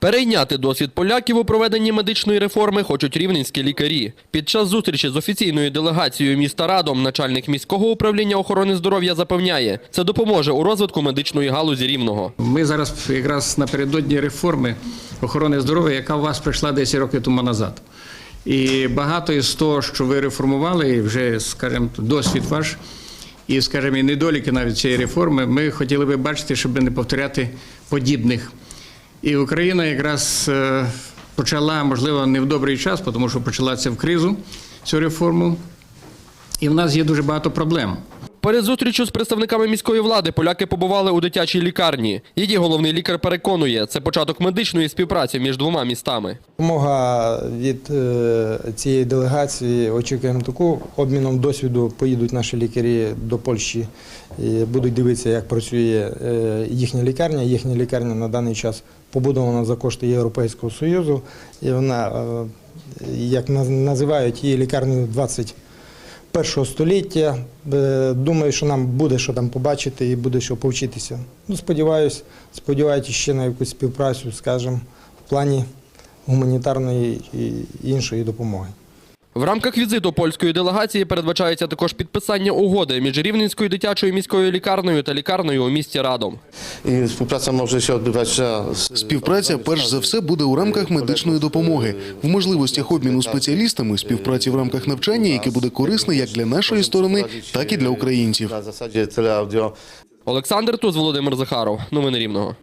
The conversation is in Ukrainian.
Перейняти досвід поляків у проведенні медичної реформи хочуть рівненські лікарі. Під час зустрічі з офіційною делегацією міста Радом начальник міського управління охорони здоров'я запевняє, це допоможе у розвитку медичної галузі рівного. Ми зараз якраз напередодні реформи охорони здоров'я, яка у вас прийшла 10 років тому назад. І багато із того, що ви реформували, вже, скажімо, досвід ваш, і, скажімо, і недоліки навіть цієї реформи, ми хотіли би бачити, щоб не повторяти подібних. І Україна якраз е, почала, можливо, не в добрий час, тому що почала це в кризу, цю реформу. І в нас є дуже багато проблем. Перед зустрічю з представниками міської влади поляки побували у дитячій лікарні. Її головний лікар переконує, це початок медичної співпраці між двома містами. Допомога від е, цієї делегації очікуємо таку обміном досвіду. Поїдуть наші лікарі до Польщі і будуть дивитися, як працює е, їхня лікарня. Їхня лікарня на даний час побудована за кошти Європейського союзу, і вона е, як називають її лікарню 20 першого століття. Е, думаю, що нам буде що там побачити і буде що повчитися. Ну, сподіваюсь, сподіваюся, ще на якусь співпрацю, скажімо, в плані гуманітарної і іншої допомоги. В рамках візиту польської делегації передбачається також підписання угоди між Рівненською дитячою міською лікарнею та лікарнею у місті Радом. Może się odbywać Співпраця перш за все буде у рамках медичної допомоги, в можливостях обміну спеціалістами, співпраці в рамках навчання, яке буде корисне як для нашої сторони, так і для українців. Олександр Туз, Володимир Захаров. Новини Рівного.